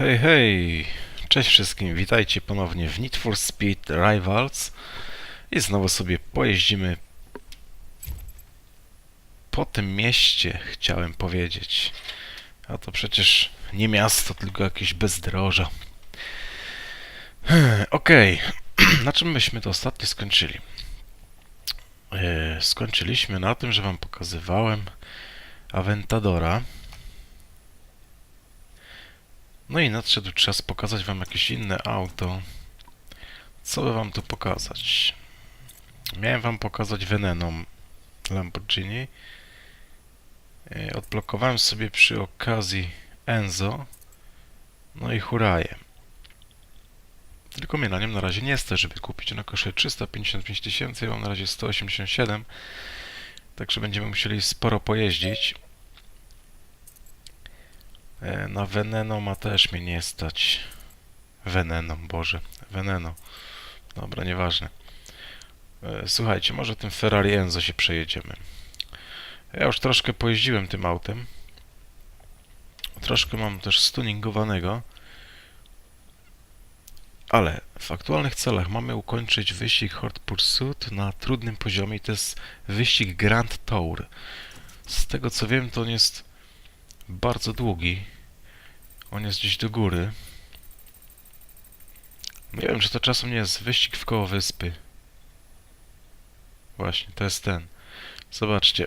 Hej, hej! Cześć wszystkim, witajcie ponownie w Need for Speed Rivals i znowu sobie pojeździmy po tym mieście, chciałem powiedzieć. A to przecież nie miasto, tylko jakieś bezdroża. Hmm, Okej, na czym myśmy to ostatnio skończyli? E, skończyliśmy na tym, że wam pokazywałem Aventadora. No i nadszedł czas pokazać wam jakieś inne auto. Co by wam tu pokazać? Miałem wam pokazać Venenom Lamborghini. E, Odblokowałem sobie przy okazji Enzo. No i huraje. Tylko mnie na nim na razie nie stać, żeby kupić. Ona kosztuje 355 tysięcy, ja mam na razie 187. Także będziemy musieli sporo pojeździć. E, Na Veneno ma też mnie nie stać. Veneno, Boże. Veneno. Dobra, nieważne. E, Słuchajcie, może tym Ferrari Enzo się przejedziemy. Ja już troszkę pojeździłem tym autem. Troszkę mam też stuningowanego. Ale w aktualnych celach mamy ukończyć wyścig Hot Pursuit na trudnym poziomie to jest wyścig Grand Tour. Z tego co wiem, to on jest bardzo długi. On jest gdzieś do góry. Nie wiem, czy to czasem nie jest wyścig w koło wyspy. Właśnie, to jest ten. Zobaczcie.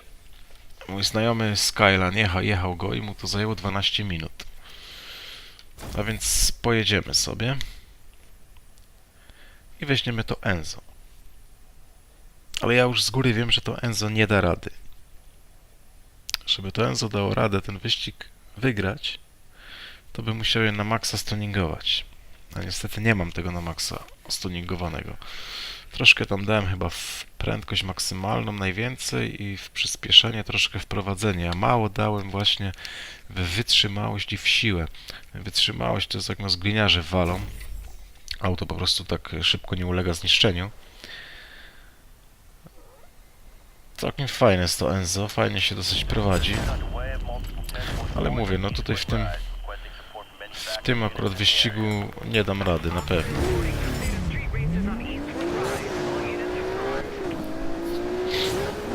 Mój znajomy Skyline jechał, jechał go i mu to zajęło 12 minut. A więc pojedziemy sobie. I weźmiemy to Enzo. Ale ja już z góry wiem, że to Enzo nie da rady. Żeby to Enzo dało radę ten wyścig wygrać, to bym musiał je na maksa stuningować. A niestety nie mam tego na maksa stuningowanego. Troszkę tam dałem chyba w prędkość maksymalną najwięcej i w przyspieszenie troszkę wprowadzenie, a mało dałem właśnie w wytrzymałość i w siłę. Wytrzymałość to jest jak nas gliniarze walą. Auto po prostu tak szybko nie ulega zniszczeniu. Całkiem fajne jest to Enzo, fajnie się dosyć prowadzi. Ale mówię, no tutaj w tym w tym akurat wyścigu nie dam rady, na pewno.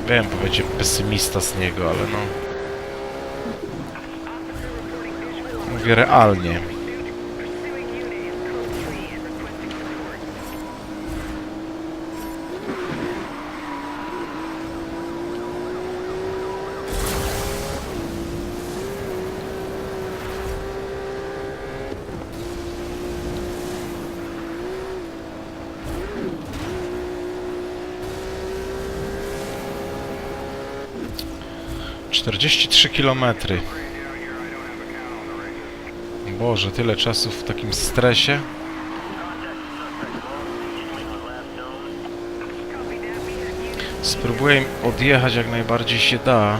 Wiem, powiedzieć pesymista z niego, ale no... Mówię realnie. Czterdzieści trzy kilometry. Boże, tyle czasu w takim stresie. Spróbuję odjechać jak najbardziej się da.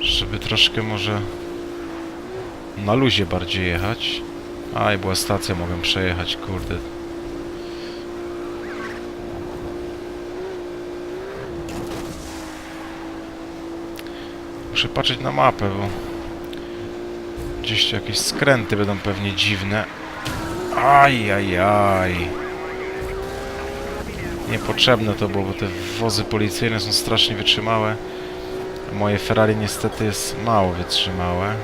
Żeby troszkę może na luzie bardziej jechać. Aj, była stacja, mogę przejechać, kurde. Muszę patrzeć na mapę, bo gdzieś tu jakieś skręty będą pewnie dziwne. Aj, aj, aj. Niepotrzebne to było, bo te wozy policyjne są strasznie wytrzymałe. Moje Ferrari niestety jest mało wytrzymałe.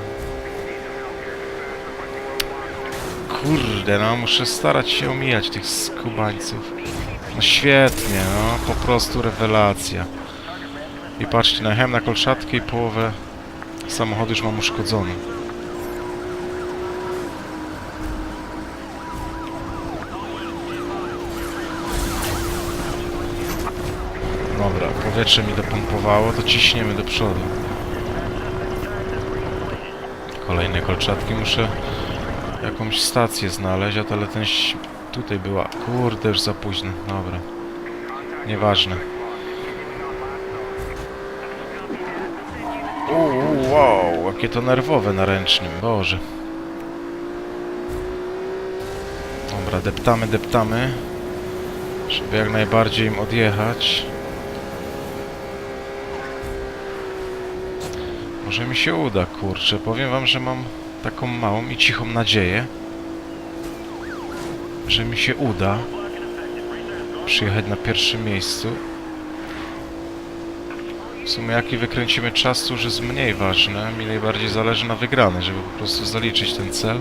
Kurde, no muszę starać się omijać tych skubańców. No świetnie, no po prostu rewelacja. I patrzcie, najechałem na kolczatkę i połowę samochodu już mam uszkodzony. Dobra, powietrze mi dopompowało, to ciśniemy do przodu. Kolejne kolczatki, muszę jakąś stację znaleźć, ale ten tutaj była. Kurde, już za późno, dobra. Nieważne. Wow, jakie to nerwowe na ręcznym, Boże. Dobra, deptamy, deptamy. Żeby jak najbardziej im odjechać. Może mi się uda, kurczę. Powiem wam, że mam taką małą i cichą nadzieję, że mi się uda przyjechać na pierwszym miejscu. W sumie jaki wykręcimy czas, to już jest mniej ważne. Mi najbardziej zależy na wygranej, żeby po prostu zaliczyć ten cel.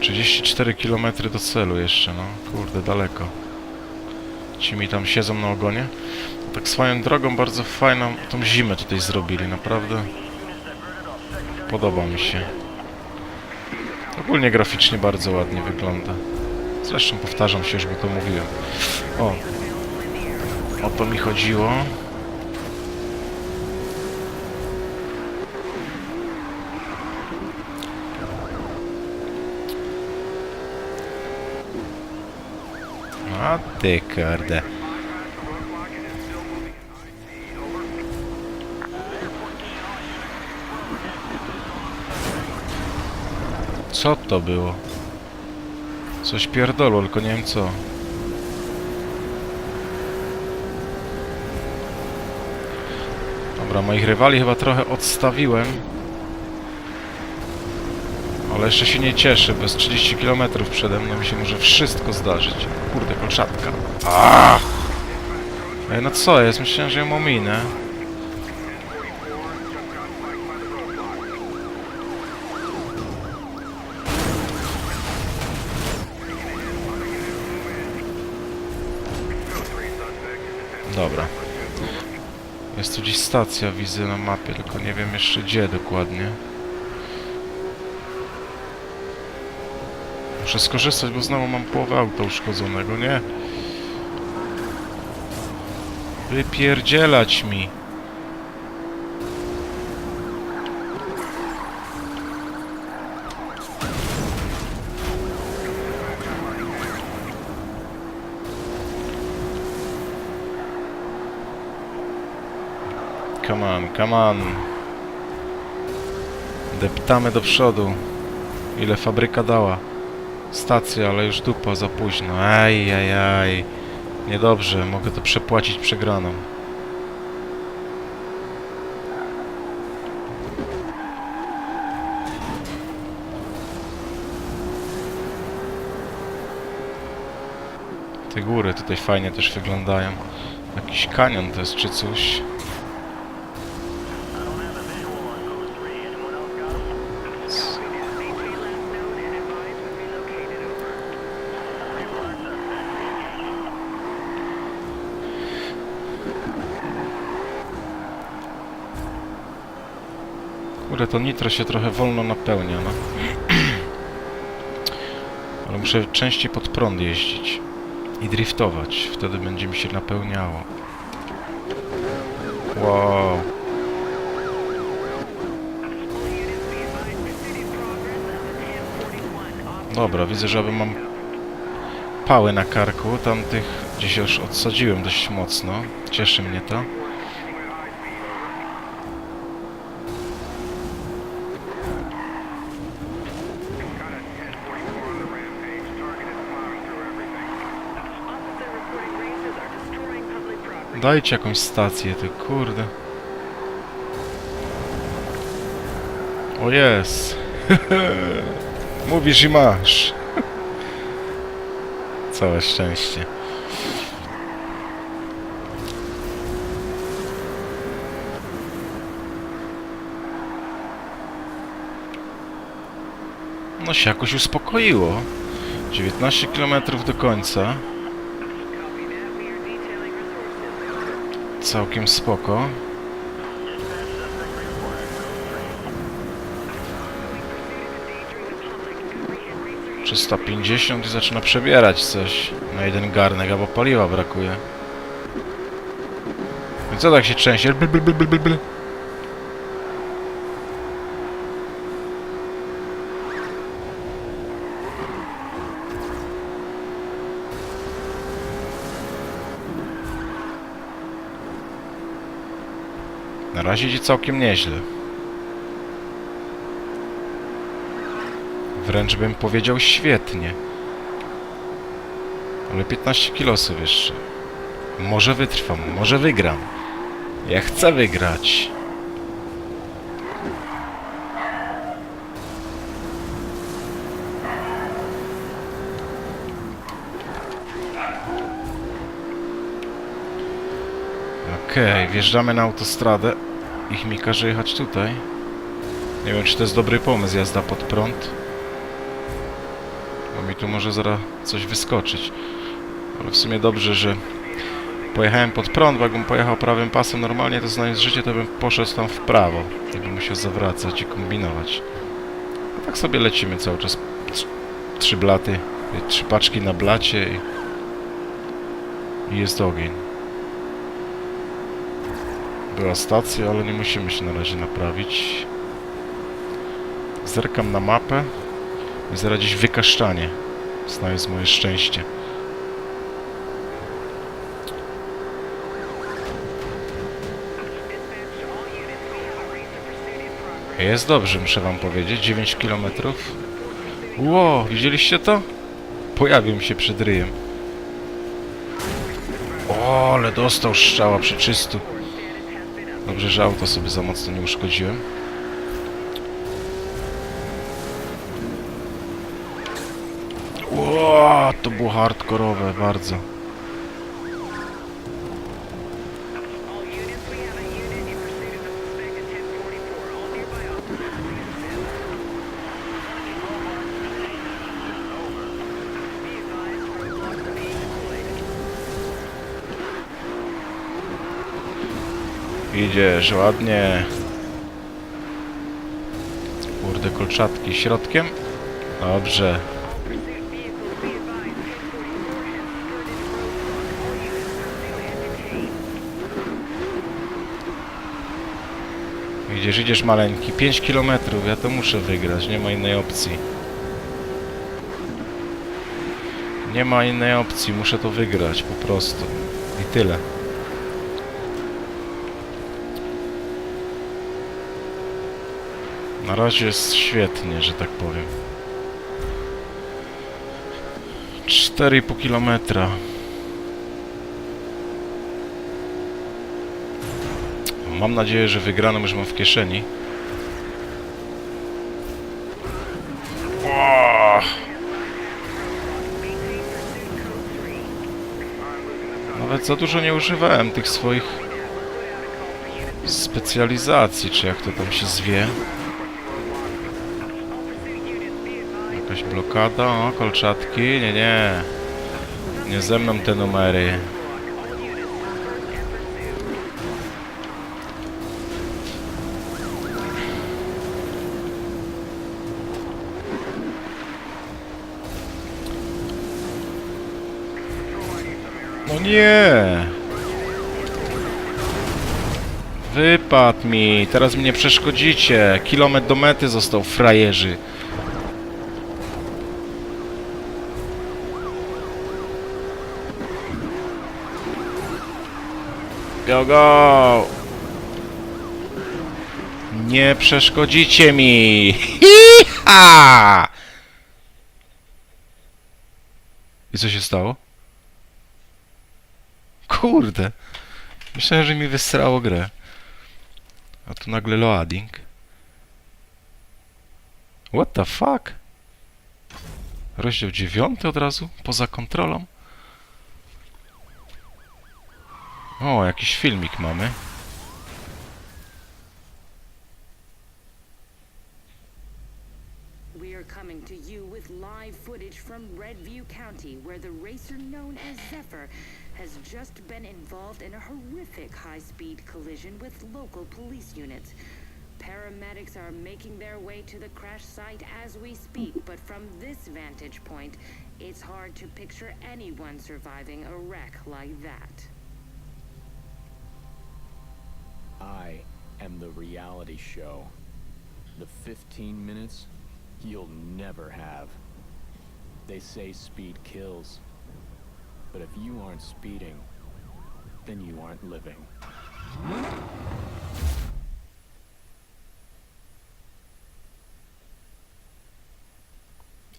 Trzydzieści cztery kilometry do celu jeszcze, no. Kurde, daleko. Ci mi tam siedzą na ogonie. Tak swoją drogą bardzo fajną tą zimę tutaj zrobili, naprawdę. Podoba mi się. Ogólnie graficznie bardzo ładnie wygląda. Zresztą powtarzam się, już by to mówiłem. O, o to mi chodziło. A ty kurde. Co to było? Coś pierdolło, tylko nie wiem co. Dobra, moich rywali chyba trochę odstawiłem. Ale jeszcze się nie cieszę, bez 30 km przede mną mi się może wszystko zdarzyć. Kurde, kolczatka. Ach! Ej, no co jest? Myślałem, że ją ominę. Stacja, widzę na mapie, tylko nie wiem jeszcze gdzie dokładnie. Muszę skorzystać, bo znowu mam połowę auta uszkodzonego, nie? Wypierdzielać mi. Come on, come on. Deptamy do przodu. Ile fabryka dała. Stacja, ale już dupa za późno. Aj, aj, aj. Niedobrze, mogę to przepłacić przegraną. Te góry tutaj fajnie też wyglądają. Jakiś kanion to jest czy coś. Kurde, to nitro się trochę wolno napełnia, no. Ale muszę częściej pod prąd jeździć i driftować. Wtedy będzie mi się napełniało. Wow. Dobra, widzę, że mam pały na karku. Tamtych gdzieś już odsadziłem dość mocno. Cieszy mnie to. Dajcie jakąś stację, ty kurde. O jest. Mówisz i masz. Całe szczęście. No się jakoś uspokoiło. 19 km do końca. Całkiem spoko. Trzysta pięćdziesiąt i zaczyna przebierać coś na jeden garnek, albo paliwa brakuje. I co tak się trzęsie? Bl, bl, bl, bl, bl, razie idzie całkiem nieźle. Wręcz bym powiedział świetnie. Ale 15 kilosów jeszcze. Może wytrwam, może wygram. Ja chcę wygrać. Okej, wjeżdżamy na autostradę. Ich mi każe jechać tutaj. Nie wiem, czy to jest dobry pomysł, jazda pod prąd. Bo mi tu może zaraz coś wyskoczyć. Ale w sumie dobrze, że pojechałem pod prąd, bo jakbym pojechał prawym pasem normalnie, to znając życie, to bym poszedł tam w prawo. I bym musiał zawracać i kombinować. A tak sobie lecimy cały czas. Trz- Trzy blaty, trzy paczki na blacie i, i jest ogień. Była stacja, ale nie musimy się na razie naprawić. Zerkam na mapę i zaraz wykaszczanie. Znając moje szczęście. Jest dobrze, muszę wam powiedzieć. 9 km. Ło, widzieliście to? Pojawił się przed ryjem. O, ale dostał strzała przeczystu. Dobrze, że auto sobie za mocno nie uszkodziłem. Ło, to było hardkorowe bardzo. Idziesz ładnie. Kurde, kolczatki środkiem. Dobrze. Idziesz, idziesz maleńki. 5 km, ja to muszę wygrać, nie ma innej opcji. Nie ma innej opcji, muszę to wygrać po prostu. I tyle. Na razie jest świetnie, że tak powiem. 4,5 kilometra. Mam nadzieję, że wygraną już mam w kieszeni. Nawet za dużo nie używałem tych swoich specjalizacji, czy jak to tam się zwie. Blokada, o, kolczatki, nie, nie. Nie ze mną te numery. No nie! Wypadł mi, teraz mnie przeszkodzicie. Kilometr do mety został, frajerzy. Go, go! Nie przeszkodzicie mi! Hi-ha! I co się stało? Kurde! Myślałem, że mi wysrało grę. A tu nagle loading. What the fuck? Rozdział dziewiąty od razu? Poza kontrolą? O, jakiś filmik mamy. We are coming to you with live footage from Redview County, where the racer known as Zephyr has just been involved in a horrific high-speed collision with local police units. Paramedics are making their way to the crash site as we speak, but from this vantage point, it's hard to picture anyone surviving a wreck like that. I am the reality show. The 15 minutes you'll never have. They say speed kills. But if you aren't speeding, then you aren't living.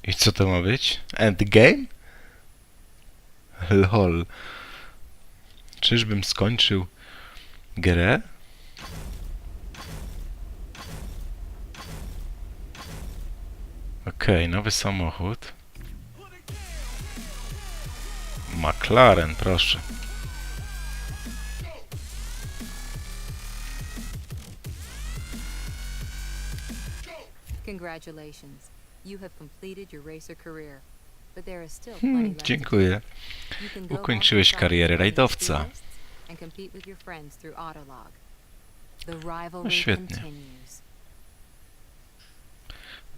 I co to ma być? Endgame? Lol. Czyżbym skończył grę? Okej, nowy samochód. McLaren, proszę. Congratulations. You have completed your racer career. But there is still Hmm, dziękuję. Ukończyłeś karierę rajdowca. Speed and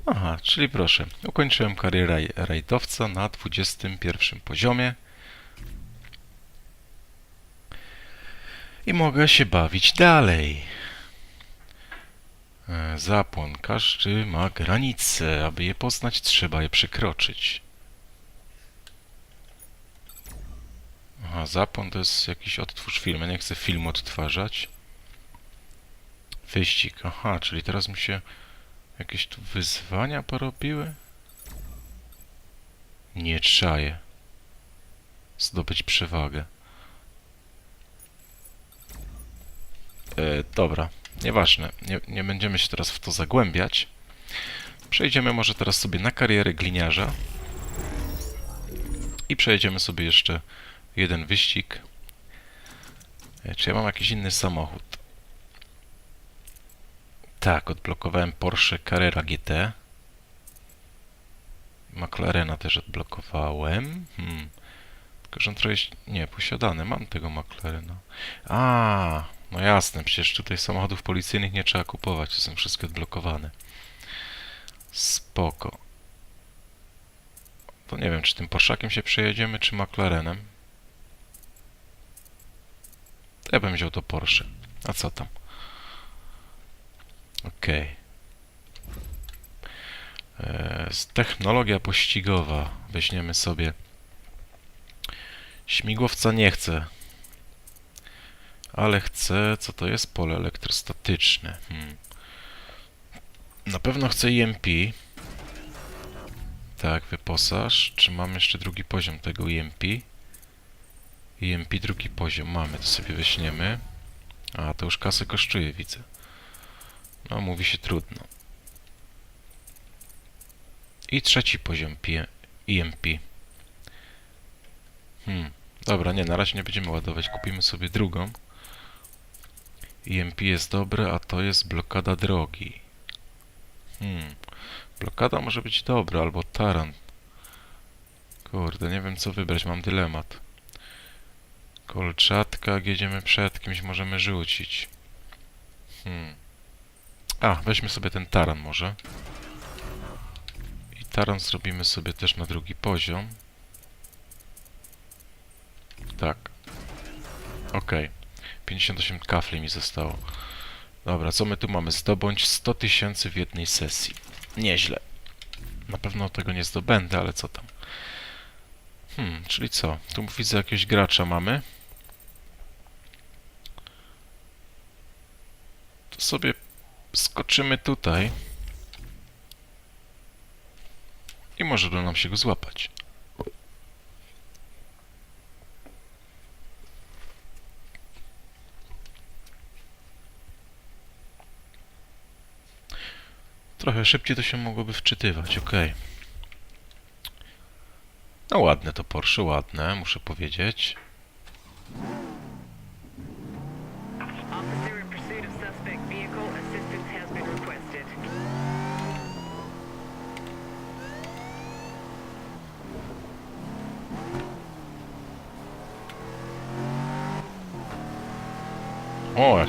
Aha, czyli proszę, ukończyłem karierę raj- rajdowca na 21 poziomie. I mogę się bawić dalej. E, Zapłon. Każdy ma granice. Aby je poznać, trzeba je przekroczyć. Aha, zapłon to jest jakiś odtwórz film. Ja nie chcę filmu odtwarzać. Wyścig. Aha, czyli teraz mi się jakieś tu wyzwania porobiły? Nie czaję. Zdobyć przewagę. E, dobra, nieważne. Nie, nie będziemy się teraz w to zagłębiać. Przejdziemy może teraz sobie na karierę gliniarza. I przejdziemy sobie jeszcze jeden wyścig. E, Czy ja mam jakiś inny samochód? Tak, odblokowałem Porsche Carrera GT. McLarena też odblokowałem. Hmm. Tylko, że on trochę... Nie, posiadany. Mam tego McLarena. A, no jasne. Przecież tutaj samochodów policyjnych nie trzeba kupować. Są wszystkie odblokowane. Spoko. To nie wiem, czy tym Porszakiem się przejedziemy, czy McLarenem. Ja bym wziął to Porsche. A co tam? Okej. E, Technologia pościgowa. Weźmiemy sobie. Śmigłowca nie chcę. Ale chcę. Co to jest? Pole elektrostatyczne. Hmm. Na pewno chcę EMP. Tak, wyposaż. Czy mam jeszcze drugi poziom tego EMP? EMP drugi poziom. Mamy, to sobie weźmiemy. A, to już kasę kosztuje, widzę. No, mówi się trudno. I trzeci poziom P EMP. Hmm. Dobra, nie, na razie nie będziemy ładować. Kupimy sobie drugą. EMP jest dobre, a to jest blokada drogi. Hmm. Blokada może być dobra, albo taran. Kurde, nie wiem co wybrać, mam dylemat. Kolczatka, jedziemy przed kimś, możemy rzucić. Hmm. A, weźmy sobie ten taran może. I taran zrobimy sobie też na drugi poziom. Tak. Okej. 58 kafli mi zostało. Dobra, co my tu mamy? Zdobądź 100 tysięcy w jednej sesji. Nieźle. Na pewno tego nie zdobędę, ale co tam. Hmm, czyli co? Tu widzę jakiegoś gracza mamy. To sobie skoczymy tutaj. I może uda nam się go złapać. Trochę szybciej to się mogłoby wczytywać, okej. No ładne to Porsche, ładne, muszę powiedzieć.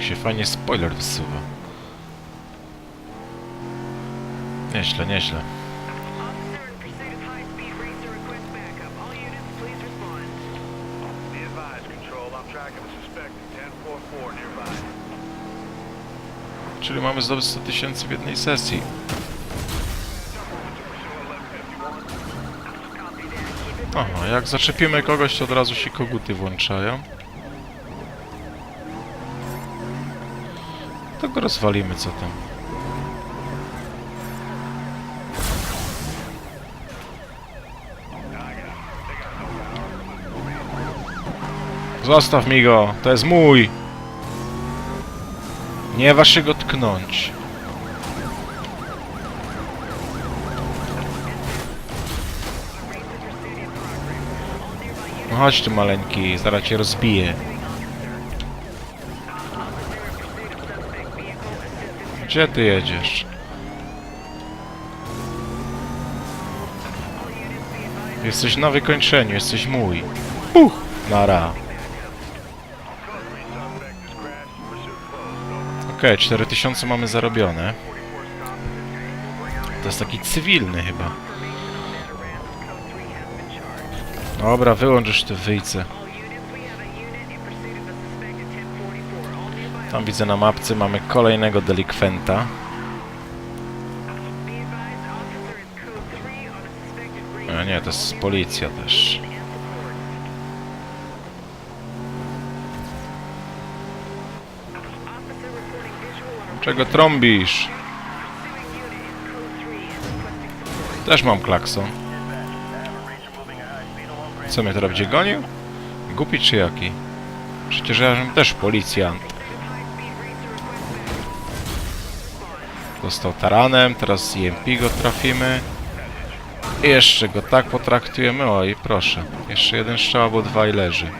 Się fajnie spoiler wysuwa. Nieźle, nieźle. Officer in pursuit of high-speed racer request backup. All units, please respond. Be advised, Control. I'm tracking a suspect at 1044 nearby. Czyli mamy zdobyć 100 tysięcy w jednej sesji. Aha, jak zaczepimy kogoś, to od razu się koguty włączają. To go rozwalimy, co tam. Zostaw mi go, to jest mój! Nie waż się go tknąć. No chodź tu maleńki, zaraz cię rozbiję. Gdzie ty jedziesz? Jesteś na wykończeniu, jesteś mój. Uch, nara. Okej, 4000 mamy zarobione. To jest taki cywilny chyba. Dobra, wyłącz już te wyjce. Tam widzę na mapce mamy kolejnego delikwenta. A nie, to jest policja też. Czego trąbisz? Też mam klakson. Co mnie teraz będzie gonił? Głupi czy jaki? Przecież ja też policjant. Dostał taranem, z z EMP go trafimy. I jeszcze go tak potraktujemy. O i proszę. Jeszcze jeden strzał albo dwa i leży.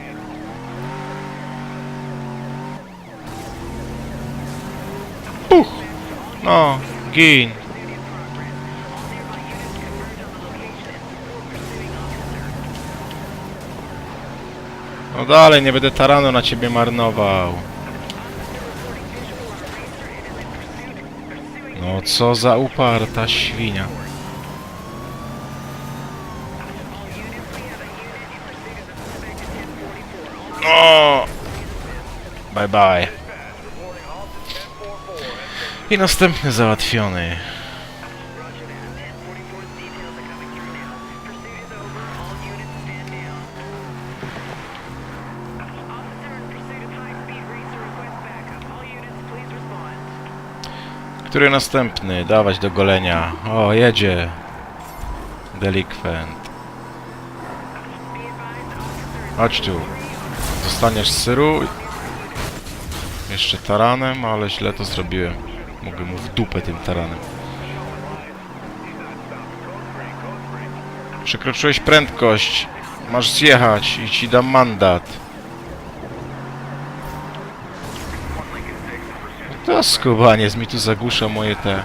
Uch! No, gin. No dalej, nie będę taranu na ciebie marnował. Co za uparta świnia. No! Bye bye. I następny załatwiony. Który następny? Dawać do golenia. O, jedzie. Delikwent. Chodź tu. Dostaniesz syru. Jeszcze taranem, ale źle to zrobiłem. Mogę mu w dupę tym taranem. Przekroczyłeś prędkość. Masz zjechać i ci dam mandat. To skubaniec mi tu zagłusza moje te...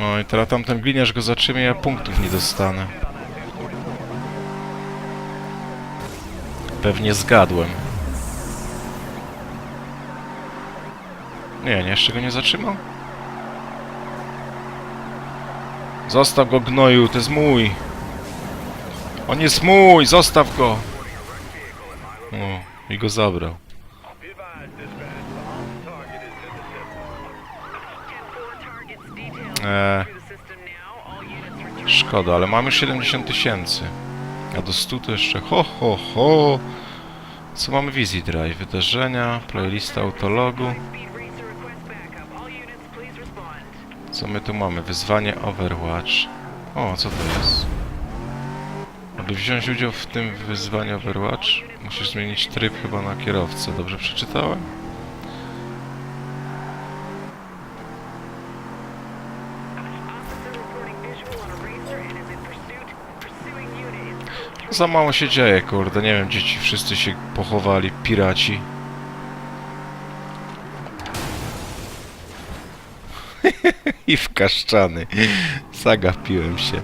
O i teraz tamten gliniarz go zatrzyma, ja punktów nie dostanę. Pewnie zgadłem. Nie, nie, jeszcze go nie zatrzymał? Zostaw go, gnoju, to jest mój! On jest mój, zostaw go! O, i go zabrał. Be advised, dispatch. The target is in the system. 10-4 targets detailed Eee, szkoda, ale mamy już 70 tysięcy. A do 100 to jeszcze ho, ho, ho! Co mamy? Wizji Drive, wydarzenia, playlista autologu. Co my tu mamy? Wyzwanie Overwatch. O, co to jest? Aby wziąć udział w tym wyzwaniu Overwatch, musisz zmienić tryb chyba na kierowcę. Dobrze przeczytałem? Officer reporting visual on a racer and is in pursuit. Pursuing unit is code 3. Za mało się dzieje, kurde. Nie wiem, gdzie ci wszyscy się pochowali, piraci. I w kaszczany. Zagapiłem się.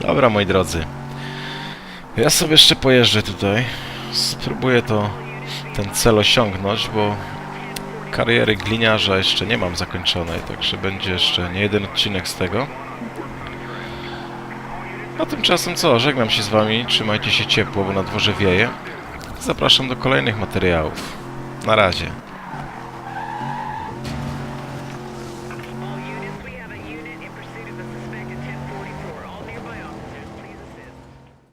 Dobra, moi drodzy. Ja sobie jeszcze pojeżdżę tutaj. Spróbuję to, ten cel osiągnąć, bo kariery gliniarza jeszcze nie mam zakończonej, także będzie jeszcze nie jeden odcinek z tego. A tymczasem co? Żegnam się z wami, trzymajcie się ciepło, bo na dworze wieje. Zapraszam do kolejnych materiałów. Na razie.